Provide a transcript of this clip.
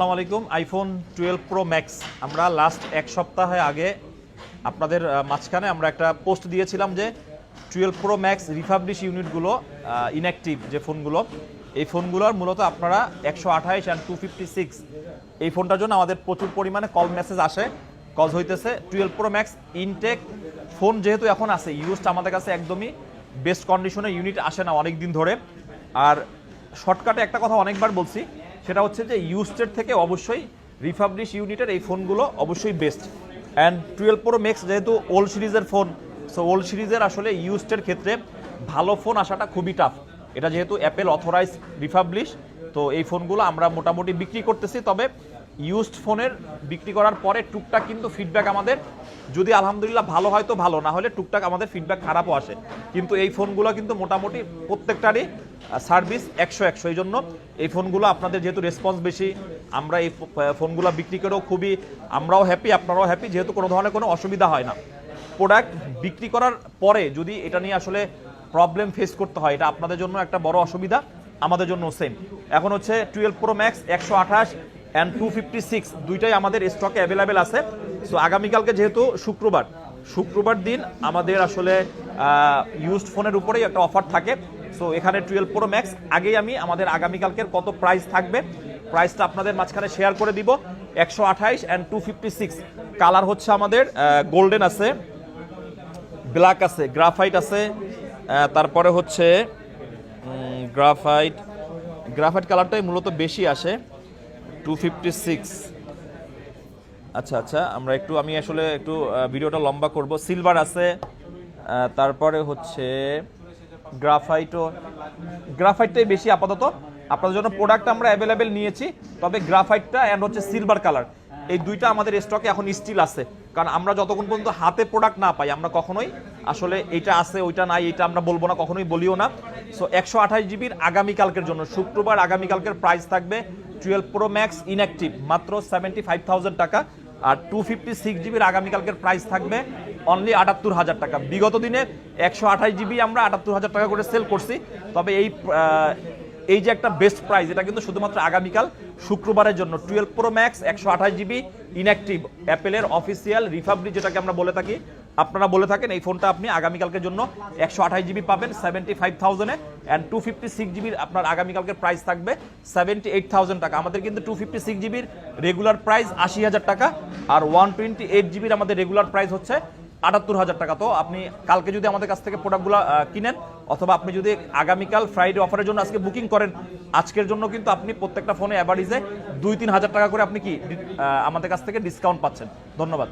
আসসালামু আলাইকুম iPhone twelve pro max আমরা লাস্ট এক সপ্তাহে আগে আপনাদের মাঝখানে আমরা একটা পোস্ট দিয়েছিলাম যে টুয়েলভ প্রো ম্যাক্স রিফাবলিশ ইউনিটগুলো ইনঅ্যাক্টিভ যে ফোনগুলো, এই ফোনগুলোর মূলত আপনারা একশো আঠাইশ অ্যান্ড টু ফিফটি সিক্স এই ফোনটার জন্য আমাদের প্রচুর পরিমাণে কল মেসেজ আসে কল হইতেছে twelve pro max intact phone যেহেতু এখন আছে ইউজটা আমাদের কাছে একদমই বেস্ট কন্ডিশনে ইউনিট আসে না অনেক দিন ধরে। আর শর্টকাটে একটা কথা অনেকবার বলছি সেটা হচ্ছে যে ইউস্টের থেকে অবশ্যই রিফাবলিশ ইউনিটের এই ফোনগুলো অবশ্যই best and twelve pro max যেহেতু ওল্ড সিরিজের ফোন সো ওল্ড সিরিজের আসলে ইউস্টের ক্ষেত্রে ভালো ফোন আসাটা খুবই টাফ এটা যেহেতু অ্যাপেল অথরাইজ রিফাবলিশ, তো এই ফোনগুলো আমরা মোটামুটি বিক্রি করতেছি। তবে ইউজড ফোনের বিক্রি করার পরে টুকটাক কিন্তু ফিডব্যাক আমাদের, যদি আলহামদুলিল্লাহ ভালো হয় তো ভালো, না হলে টুকটাক আমাদের ফিডব্যাক খারাপও আসে। কিন্তু এই ফোনগুলো কিন্তু মোটামুটি প্রত্যেকটারই সার্ভিস একশো একশো। এই জন্য এই ফোনগুলো আপনাদের যেহেতু রেসপন্স বেশি, আমরা এই ফোনগুলো বিক্রি করেও খুবই, আমরাও হ্যাপি আপনারাও হ্যাপি যেহেতু কোনো ধরনের কোনো অসুবিধা হয় না। প্রোডাক্ট বিক্রি করার পরে যদি এটা নিয়ে আসলে প্রবলেম ফেস করতে হয়, এটা আপনাদের জন্য একটা বড় অসুবিধা, আমাদের জন্য সেম এখন হচ্ছে টুয়েলভ প্রো ম্যাক্স একশো আঠাশ অ্যান্ড টু ফিফটি সিক্স দুইটাই আমাদের স্টকে অ্যাভেলেবেল আছে। সো আগামীকালকে যেহেতু শুক্রবার শুক্রবার দিন আমাদের আসলে ইউজড ফোনের উপরেই একটা অফার থাকে। সো এখানে টুয়েলভ প্রো ম্যাক্স আগেই আমি আমাদের আগামীকালকের কত প্রাইস থাকবে প্রাইসটা আপনাদের মাঝখানে শেয়ার করে দিব, একশো আঠাইশ and two fifty six colour হচ্ছে আমাদের গোল্ডেন আছে ব্ল্যাক আছে গ্রাফাইট আছে তারপরে হচ্ছে গ্রাফাইট গ্রাফাইট কালারটাই মূলত বেশি আসে টু ফিফটি সিক্স আচ্ছা আচ্ছা আমরা একটু, আমি আসলে একটু ভিডিওটা লম্বা করব। সিলভার আছে তারপরে হচ্ছে গ্রাফাইটও গ্রাফাইটটাই বেশি আপাতত। আপনাদের জন্য প্রোডাক্ট আমরা অ্যাভেলেবেল নিয়েছি, তবে গ্রাফাইটটা অ্যান্ড হচ্ছে সিলভার কালার এই দুইটা আমাদের স্টকে এখন স্টিল আছে। কারণ আমরা যতক্ষণ পর্যন্ত হাতে প্রোডাক্ট না পাই, আমরা কখনোই আসলে এইটা আছে, ওইটা নাই, এটা আমরা বলব না, কখনোই বলিও না। সো একশো আঠাশ জিবির আগামীকালকের জন্য, শুক্রবার আগামীকালকের প্রাইস থাকবে টুয়েলভ প্রো ম্যাক্স ইনঅ্যাক্টিভ মাত্র সেভেন্টি ফাইভ থাউজেন্ড টাকা। আর টু ফিফটি সিক্স জিবির আগামীকালকের প্রাইস থাকবে অনলি আটাত্তর হাজার টাকা। বিগত দিনে একশো আঠাশ জিবি আমরা আটাত্তর হাজার টাকা করে সেল করছি। তবে এই এই যে একটা বেস্ট প্রাইস এটা কিন্তু শুধুমাত্র আগামীকাল, শুক্রবারের জন্য। টুয়েলভ প্রো ম্যাক্স একশো আঠাশ জিবি ইনঅ্যাক্টিভ অ্যাপেলের অফিসিয়াল রিফাবলি যেটাকে আমরা বলে থাকি আপনারা বলে থাকেন এই ফোনটা আপনি আগামীকালকের জন্য একশো আঠাশ জিবি পাবেন সেভেন্টি ফাইভ থাউজেন্ডে অ্যান্ড টু ফিফটি সিক্স জিবির আপনার আগামীকালকের প্রাইস থাকবে সেভেন্টি এইট থাউজেন্ড টাকা। আমাদের কিন্তু টু ফিফটি সিক্স জিবির রেগুলার প্রাইস আশি হাজার টাকা, আর ওয়ান টোয়েন্টি এইট জিবির আমাদের রেগুলার প্রাইস হচ্ছে আটাত্তর হাজার টাকা। তো আপনি কালকে যদি আমাদের কাছ থেকে প্রোডাক্টগুলো কিনেন, অথবা আপনি যদি আগামীকাল ফ্রাইডে অফারের জন্য আজকে বুকিং করেন, আজকের জন্য কিন্তু আপনি প্রত্যেকটা ফোনে অ্যাভারেজে দুই তিন হাজার টাকা করে আপনি কি আমাদের কাছ থেকে ডিসকাউন্ট পাচ্ছেন। ধন্যবাদ।